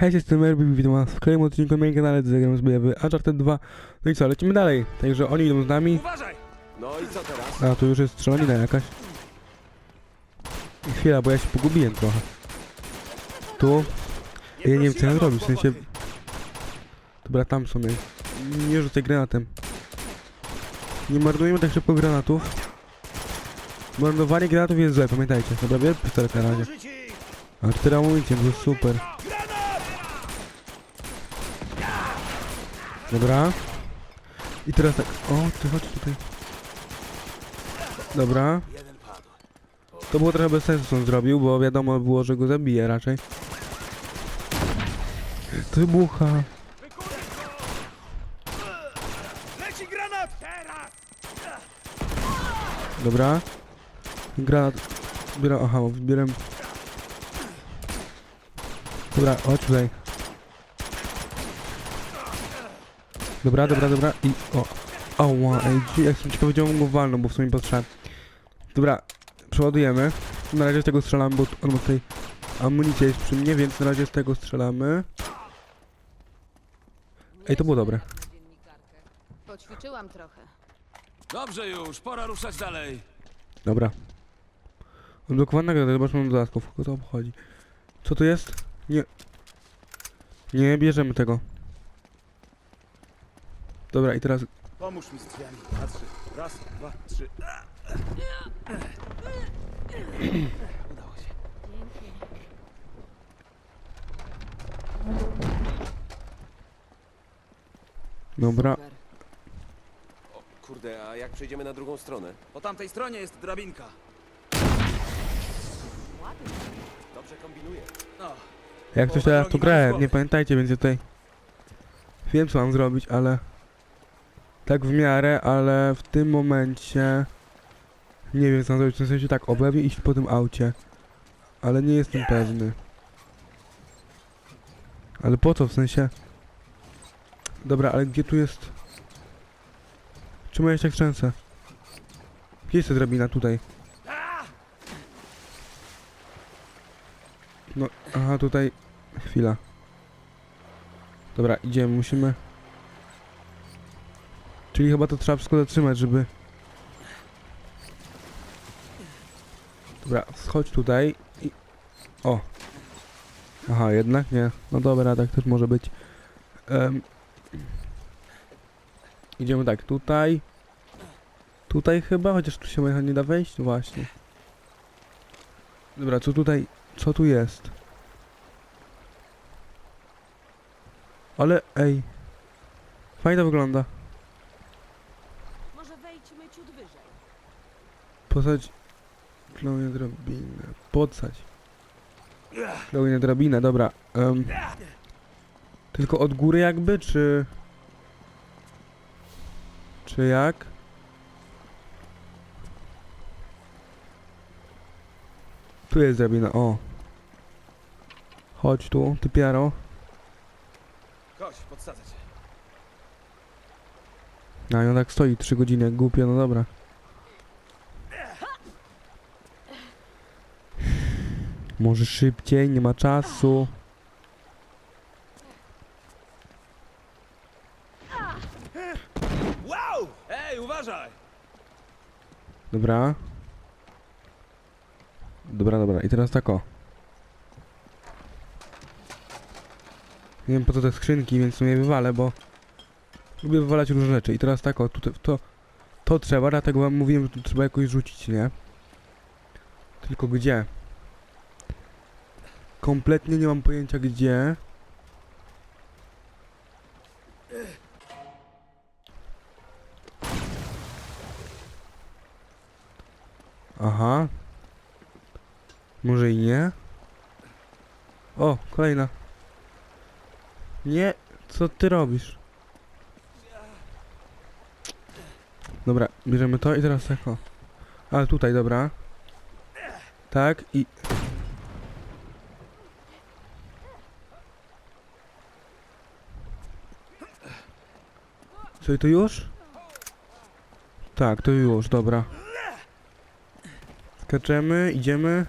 Hej, jestem Erby, witam was w kolejnym odcinku na moim kanale, zagram z w Uncharted 2. No i co, lecimy dalej. Także oni idą z nami, Uważaj! No i co teraz? a tu już jest strzelanina jakaś. Chwila, bo ja się pogubiłem trochę. Tu? Ja nie wiem co ja zrobić, w sensie... Dobra, tam są jej. Nie rzucaj granatem. Nie marnujemy tak szybko granatów. Marnowanie granatów jest złe, pamiętajcie. Dobra, biorę pistolet na razie. A cztery amunicje, to jest super. Dobra. I teraz tak. O, ty chodź tutaj. Dobra. To było trochę bez sensu, co on zrobił, bo wiadomo było, że go zabije raczej. Granat! Teraz! Dobra. Granat. Zbieram. Aha, zbieram. Dobra, chodź tutaj. Dobra, dobra, dobra. I. O. Ała, ej, jak ciekawy, gdzie on go walnął, bo w sumie potrzeb. Dobra, przeładujemy. Na razie z tego strzelamy, bo on ma tutaj amunicja jest przy mnie, więc na razie z tego strzelamy. Ej, to było dobre. Poćwiczyłam trochę. Dobrze już, pora ruszać dalej. Dobra. Odblokowana gra, zobaczmy dodatków. Kogo to obchodzi? Co to jest? Nie. Nie bierzemy tego. Dobra, i teraz. Pomóż mi z drzwiami. Na trzy. Raz, dwa, trzy. Udało się. Dobra. Super. O, kurde, a jak przejdziemy na drugą stronę? Po tamtej stronie jest drabinka. Dobrze kombinuję. No, Jak coś to ja w to grałem, nie pamiętajcie, więc ja tutaj. Wiem co mam zrobić, ale. Tak w miarę, ale w tym momencie. Nie wiem co zrobić. W sensie tak, objawię iść po tym aucie. Ale nie jestem pewny. Ale po co w sensie? Dobra, ale gdzie tu jest. Czemu ja się tak trzęsę? Gdzie jest ta drabina? Tutaj. No, aha, tutaj. Chwila. Dobra, idziemy, musimy. Czyli chyba to trzeba wszystko zatrzymać, żeby. Dobra, schodź tutaj i. O! Aha, jednak nie. No dobra, tak też może być. Em. Idziemy tak, tutaj. Tutaj chyba, chociaż tu się chyba nie da wejść? No Właśnie. Dobra, co tutaj. Co tu jest? Ale ej. Fajnie to wygląda. Może wejdźmy ciut wyżej. Posadź Klaunie drabinę. Podsadź. Klaunie drabinę, dobra. em. tylko od góry jakby, czy... Czy jak? Tu jest drabina, o. Chodź tu, ty piaro. chodź, podsadzę cię. A i on tak stoi 3 godziny, jak głupio, no dobra. Może szybciej, nie ma czasu. Wow! Ej, uważaj! Dobra. Dobra, dobra. I teraz tak o. Nie wiem po co te skrzynki, więc sobie wywalę, bo lubię wywalać różne rzeczy. I teraz tak o, tutaj to, to trzeba, dlatego wam mówiłem, że tu trzeba jakoś rzucić, nie? Tylko gdzie? Kompletnie nie mam pojęcia gdzie. Aha. Może i nie? O, kolejna. Nie, co ty robisz? Dobra, bierzemy to i teraz tak o. Ale tutaj, dobra. Tak i... I to już? Tak, to już, dobra. Skaczemy, idziemy.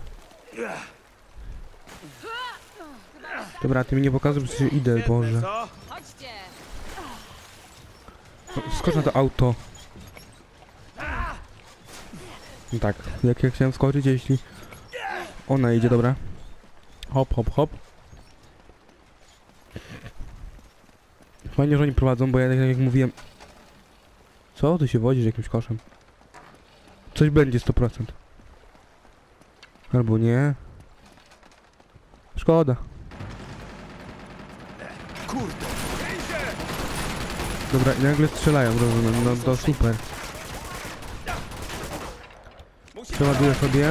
Dobra, ty mi nie pokazuj, że idę, Boże. Skocz na to auto. No tak, jak ja chciałem skoczyć, jeśli ona idzie, dobra. Hop, hop, hop. Fajnie, że oni prowadzą, bo ja tak jak mówiłem... Co? Ty się wodzisz jakimś koszem? Coś będzie 100%. Albo nie. Szkoda. Kurde! Dobra, i nagle strzelają, rozumiem. No to super. Przeładuję sobie.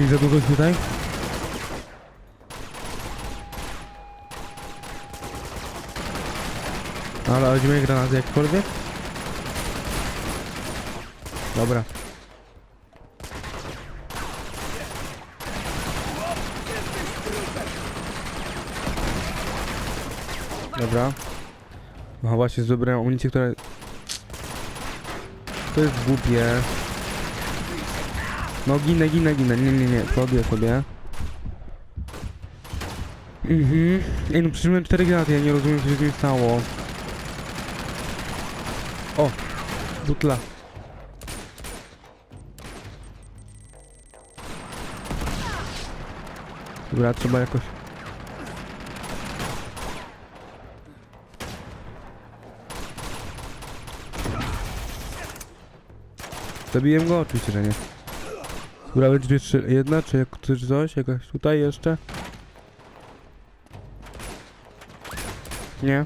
I za długo tutaj? Ale weźmiemy granaty jakkolwiek? Dobra. Dobra. No właśnie, zdobyłem amunicję, która... To jest głupie. No ginę, ginę, ginę. Nie, nie, nie. Przoduję sobie. Mhm. Ej, no przecież miałem 4 granaty, ja nie rozumiem, co się z nim stało. O! Butla. Dobra, trzeba jakoś... Zabiłem go? Oczywiście, że nie. Dobra, będzie jeszcze jedna, czy, jak- czy coś? Jakaś tutaj jeszcze? Nie.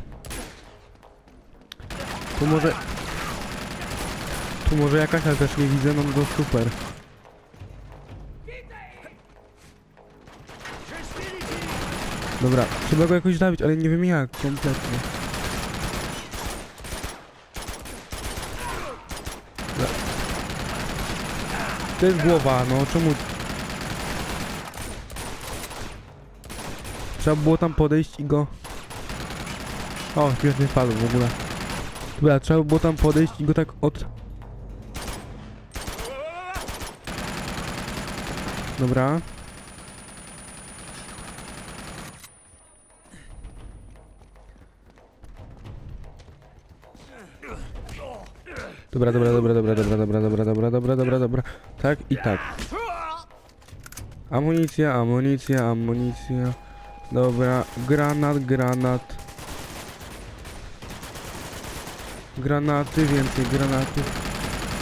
Tu może... Tu może jakaś, ale też nie widzę, no to super. Dobra, trzeba go jakoś zabić, ale nie wiem jak, kompletnie. Dobra. To jest głowa, no czemu... Trzeba było tam podejść i go... O, śmiesznie spadł w ogóle. Dobra, trzeba było tam podejść i go tak od... Dobra. Dobra, dobra, dobra, dobra, dobra, dobra, dobra, dobra, dobra, dobra, dobra. Tak i tak. Amunicja, amunicja, amunicja. Dobra, granat, granat. Granaty, więcej granatów.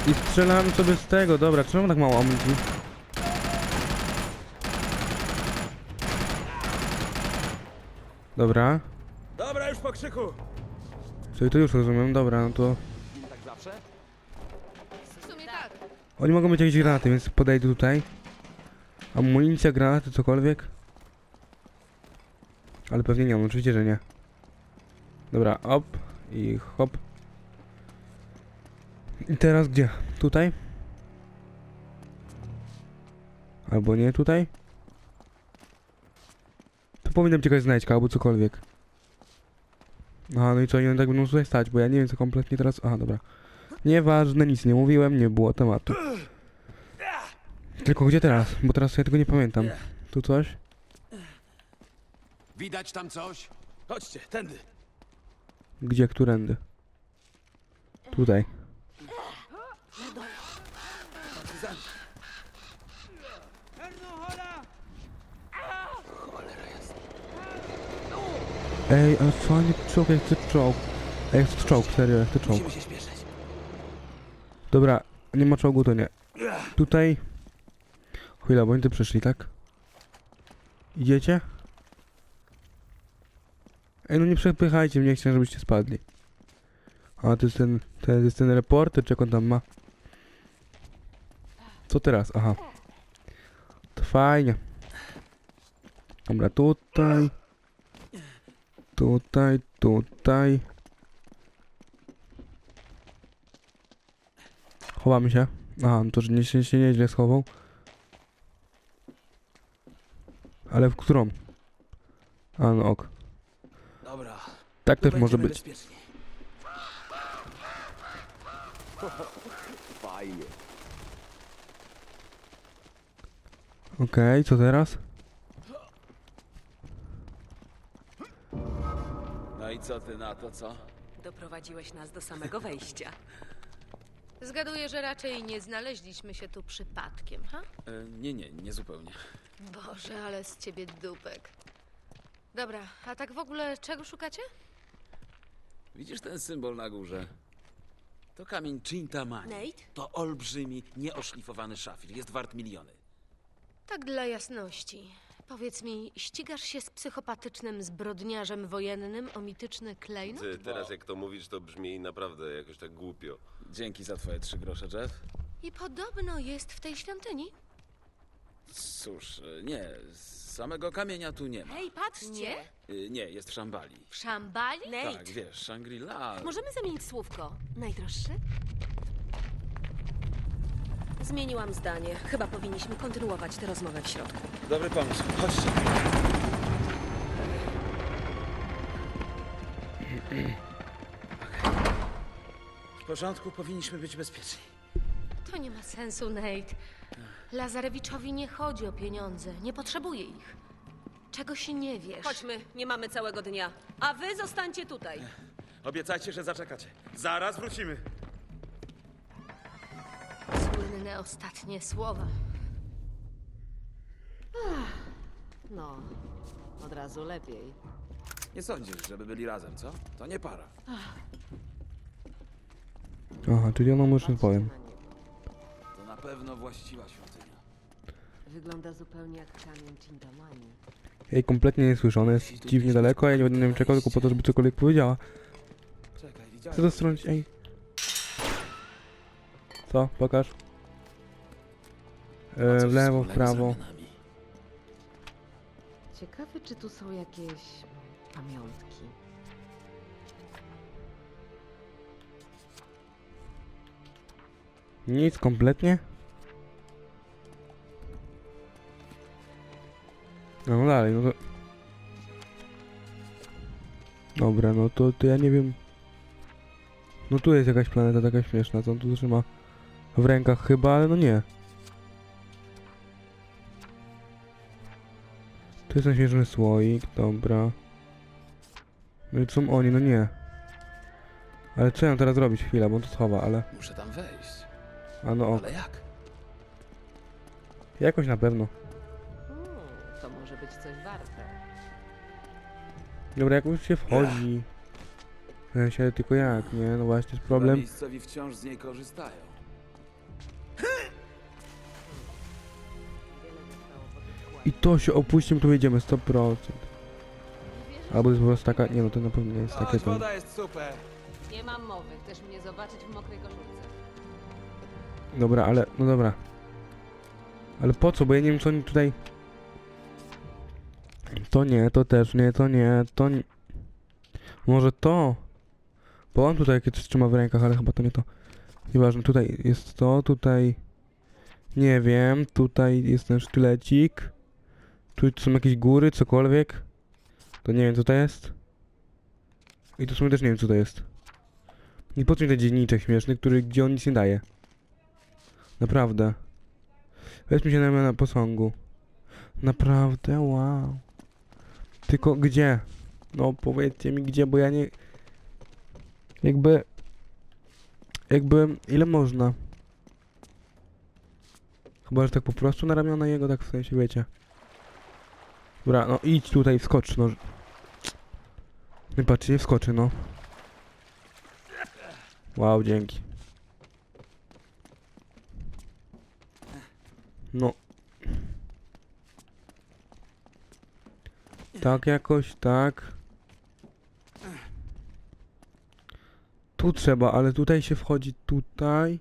I strzelamy sobie z tego, dobra, czemu tak mało amunicji? Dobra, Dobra, już po krzyku. czyli to już rozumiem, dobra, no to... Tak zawsze? W sumie tak. Oni mogą mieć jakieś granaty, więc podejdę tutaj. Amunicja, granaty, cokolwiek. Ale pewnie nie mam, oczywiście, że nie. Dobra, op i hop. I teraz gdzie? Tutaj? Albo nie tutaj? Powinienem cię znaleźć, albo cokolwiek. Aha, no i co, oni tak będą tutaj stać, bo ja nie wiem co kompletnie teraz... Aha, dobra. Nieważne, nic nie mówiłem, nie było tematu. Tylko gdzie teraz? Bo teraz ja tego nie pamiętam. Tu coś? Widać tam coś? Chodźcie, tędy. Gdzie, którędy? Tutaj. Ej, ale fajnie czołg, jak chcę czołg. Ej, jak chcę czołg, serio, jak chcę czołg. Musimy się śpieszyć. Dobra, nie ma czołgu, to nie. Tutaj... Chwila, bo oni tu przyszli, tak? Idziecie? Ej, no nie przepychajcie mnie, chcę, żebyście spadli. A, to jest ten, to jest ten reporter, czy jak on tam ma? Co teraz? Aha. To fajnie. Dobra, tutaj. Tutaj, tutaj. Chowamy się. Aha, no to że nie, się, się nieźle schował. Ale w którą? A no ok. Dobra. Tak też może być. bezpieczni. i co ty na to, co? Doprowadziłeś nas do samego wejścia. Zgaduję, że raczej nie znaleźliśmy się tu przypadkiem, ha? E, nie, nie, nie zupełnie. Boże, ale z ciebie dupek. Dobra, a tak w ogóle czego szukacie? Widzisz ten symbol na górze? To kamień Chintamani. Nate? To olbrzymi, nieoszlifowany szafir. Jest wart miliony. Tak dla jasności. Powiedz mi, ścigasz się z psychopatycznym zbrodniarzem wojennym o mityczny klejnot? Ty, teraz jak to mówisz, to brzmi naprawdę jakoś tak głupio. Dzięki za twoje trzy grosze, Jeff. I podobno jest w tej świątyni. Cóż, nie, samego kamienia tu nie ma. Hej, patrzcie! Nie? E, Nie, jest w Szambali. W Szambali? Nate, Tak, wiesz, Shangri-La. możemy zamienić słówko. Najdroższy? Zmieniłam zdanie. Chyba powinniśmy kontynuować tę rozmowę w środku. Dobry pomysł. Chodźcie. W porządku, powinniśmy być bezpieczni. To nie ma sensu, Nate. Lazarewiczowi nie chodzi o pieniądze, nie potrzebuje ich. Czego się nie wiesz? Chodźmy, nie mamy całego dnia. A wy zostańcie tutaj. Obiecajcie, że zaczekacie. Zaraz wrócimy. Słynne ostatnie słowa. No, od razu lepiej. Nie sądzisz, żeby byli razem, co? To nie para. Aha, czyli ona może powiem. Na niego. To na pewno właściwa świątynia. Wygląda zupełnie jak kamień Chintamani. Jej kompletnie nie słyszę, ona jest dziwnie daleko, ja nie będę na nią czekał tylko po to, żeby cokolwiek powiedziała. Czekaj, Chcę widziałem. to strącić, ej. Co? Pokaż. E, lewo, prawo. Ciekawe, czy tu są jakieś pamiątki. Nic kompletnie? No, no dalej, no to... Dobra, no to, to ja nie wiem... No tu jest jakaś planeta taka śmieszna, co on tu trzyma w rękach chyba, ale no nie. Tu jest ten śmieszny słoik, dobra. No i są oni, no nie. Ale co ja mam teraz robić? Chwila, bo on to schowa, ale... Muszę tam wejść. A no ok. Ale jak? Jakoś na pewno. Hmm, to może być coś warte. Dobra, jak już się wchodzi. W sensie, tylko jak, nie? No właśnie, jest Chyba problem. Miejscowi wciąż z niej korzystają. I to się opuścimy, to wyjdziemy 100%. Albo jest po prostu taka, nie no, to na pewno nie jest takie Chodź, to. woda jest super. Nie mam mowy. Chcesz mnie zobaczyć w mokrej koszulce? Dobra, ale, no dobra. Ale po co, bo ja nie wiem co oni tutaj... To nie, to też nie, to nie, to nie... Może to? Bo on tutaj jakieś trzyma w rękach, ale chyba to nie to. Nieważne, tutaj jest to, tutaj... Nie wiem, tutaj jest ten sztylecik. Tu są jakieś góry, cokolwiek. To nie wiem co to jest. I tu w sumie też nie wiem co to jest. I po mi ten dzienniczek śmieszny, który, gdzie on nic nie daje? Naprawdę. Weźmy się na na posągu. Naprawdę, wow. Tylko gdzie? No powiedzcie mi gdzie, bo ja nie... Jakby... Jakby... Ile można? Chyba, że tak po prostu na ramiona jego, tak w sensie, wiecie. Dobra, no idź tutaj, wskocz, no. Nie wskoczy, no. Wow, dzięki. No. Tak jakoś, tak. Tu trzeba, ale tutaj się wchodzi tutaj.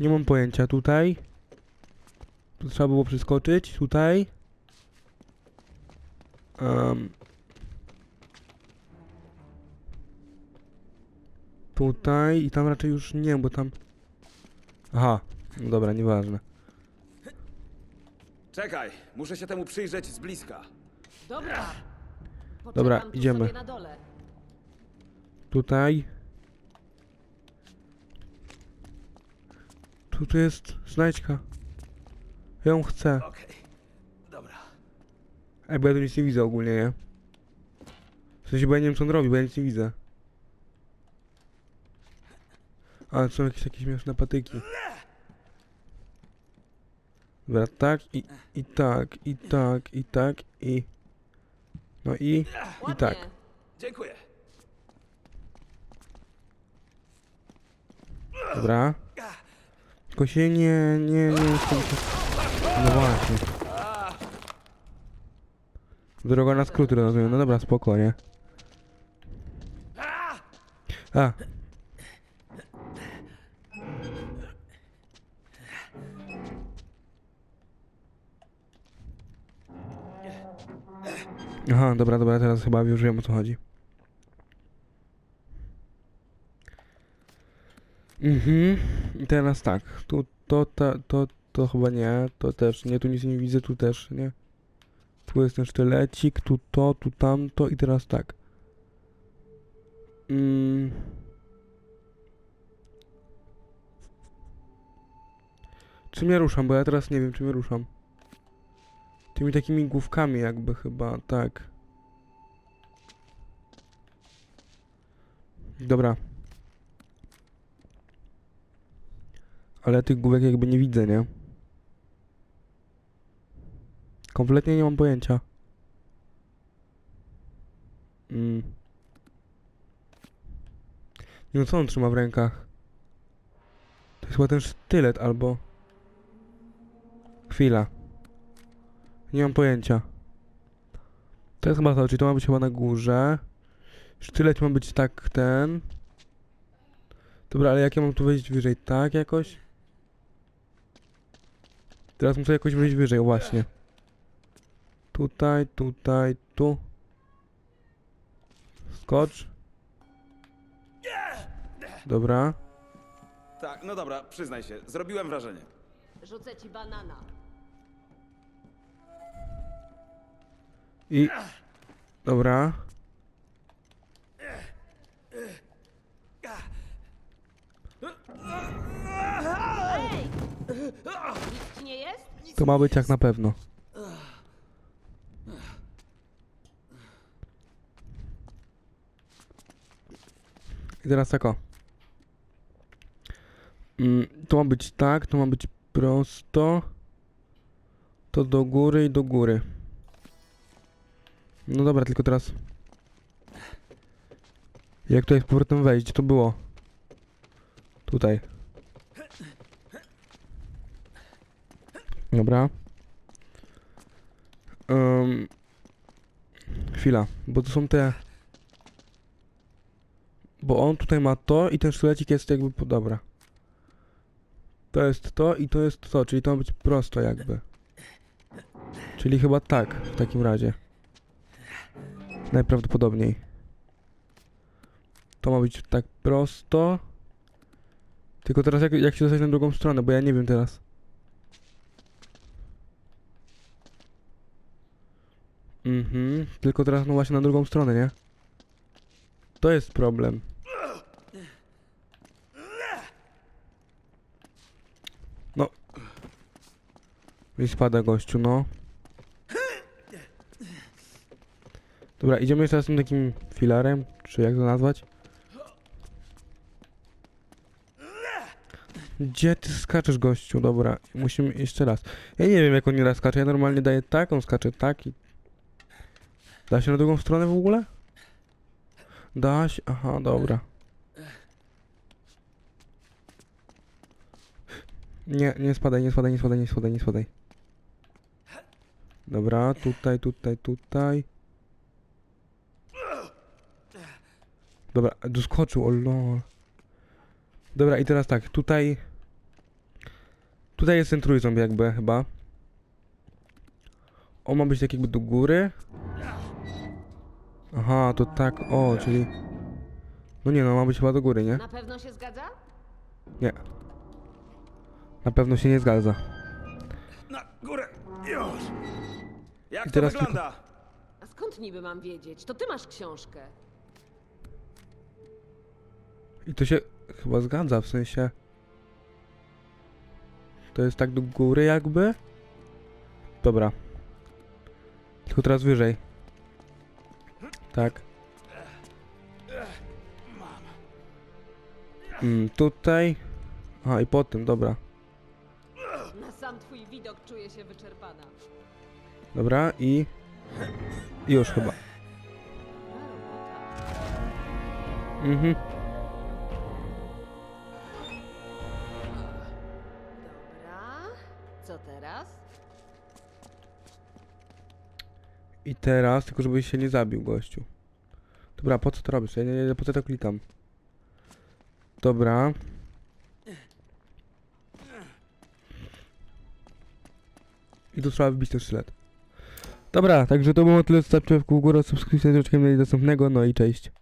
Nie mam pojęcia tutaj. Tu trzeba było przeskoczyć, tutaj. Em. Tutaj i tam raczej już nie, bo tam... Aha, no dobra, nieważne. Czekaj, muszę się temu przyjrzeć z bliska. Dobra. Poczekam Dobra, tu idziemy. Sobie na dole. Tutaj. Tu, tu jest znajdźka. Ja ją chcę. Okej, dobra. Ej, bo ja tu nic nie widzę ogólnie, nie? W sensie, bo ja nie wiem co on robi, bo ja nic nie widzę. Ale są jakieś takie śmieszne patyki. Dobra, tak i, i tak, i tak, i tak, i... No i... I tak. Ładnie. Dziękuję. Dobra. Tylko się nie, nie, nie... No właśnie. Droga na skróty rozumiem, no dobra, spokojnie. A. Aha, dobra, dobra, teraz chyba już wiem o co chodzi. Mhm. Teraz tak, tu to, to, to, to chyba nie, to też nie, tu nic nie widzę, tu też nie. Tu jest ten sztylecik, tu to, tu tamto i teraz tak. Mm. Czym ruszam, bo ja teraz nie wiem czym ja ruszam. Tymi takimi główkami jakby chyba, tak. Dobra. Ale tych główek jakby nie widzę, nie? Kompletnie nie mam pojęcia. Mm. Nie wiem, co on trzyma w rękach. To jest chyba ten sztylet albo... Chwila. Nie mam pojęcia. To jest chyba to, czyli to ma być chyba na górze. Sztylet ma być tak ten. Dobra, ale jak ja mam tu wejść wyżej? Tak jakoś? Teraz muszę jakoś wejść wyżej, właśnie. Tutaj, tutaj, tu. Skocz. Dobra. Tak, no dobra, przyznaj się, zrobiłem wrażenie. Rzucę ci banana. I... Dobra. Nic ci nie jest? To ma być jak na pewno. I teraz tak o. Mm, to ma być tak, to ma być prosto. To do góry i do góry. No dobra, tylko teraz... Jak tutaj z powrotem wejść? To było? Tutaj. Dobra. Um, chwila, bo to są te... Bo on tutaj ma to i ten sztylecik jest jakby... po- Dobra. To jest to i to jest to, czyli to ma być prosto jakby. Czyli chyba tak, w takim razie. Najprawdopodobniej. To ma być tak prosto. Tylko teraz jak, jak się dostać na drugą stronę, bo ja nie wiem teraz. Mhm, tylko teraz no właśnie na drugą stronę, nie? To jest problem. No. I spada gościu, no. Dobra, idziemy jeszcze raz tym takim filarem, czy jak to nazwać? Gdzie ty skaczesz, gościu? Dobra, musimy jeszcze raz. Ja nie wiem, jak on nieraz skacze. Ja normalnie daję tak, on skacze tak i... Da się na drugą stronę w ogóle? Da się? Aha, dobra. Nie, nie spadaj, nie spadaj, nie spadaj, nie spadaj, nie spadaj. Dobra, tutaj, tutaj, tutaj. Dobra, doskoczył, o lol. Dobra, i teraz tak, tutaj... Tutaj jest ten trójząb jakby, chyba. On ma być tak jakby do góry. Aha, to tak, o, czyli... No nie no, ma być chyba do góry, nie? Na pewno się zgadza? Nie. Na pewno się nie zgadza. Na górę, już! Jak I to teraz wygląda? A skąd niby mam wiedzieć? To ty masz książkę. I to się chyba zgadza, w sensie... To jest tak do góry jakby? Dobra. Tylko teraz wyżej. Tak. Mm, tutaj. A i potem, dobra. Na sam twój widok czuję się wyczerpana. Dobra i... Już chyba. Mhm. I teraz, tylko żebyś się nie zabił, gościu. Dobra, po co to robisz? Ja nie, nie, po co to klikam? Dobra. I tu trzeba wbić ten sztylet. Dobra, także to było tyle. Zostawcie w górę, subskrypcję, do następnego, no i cześć.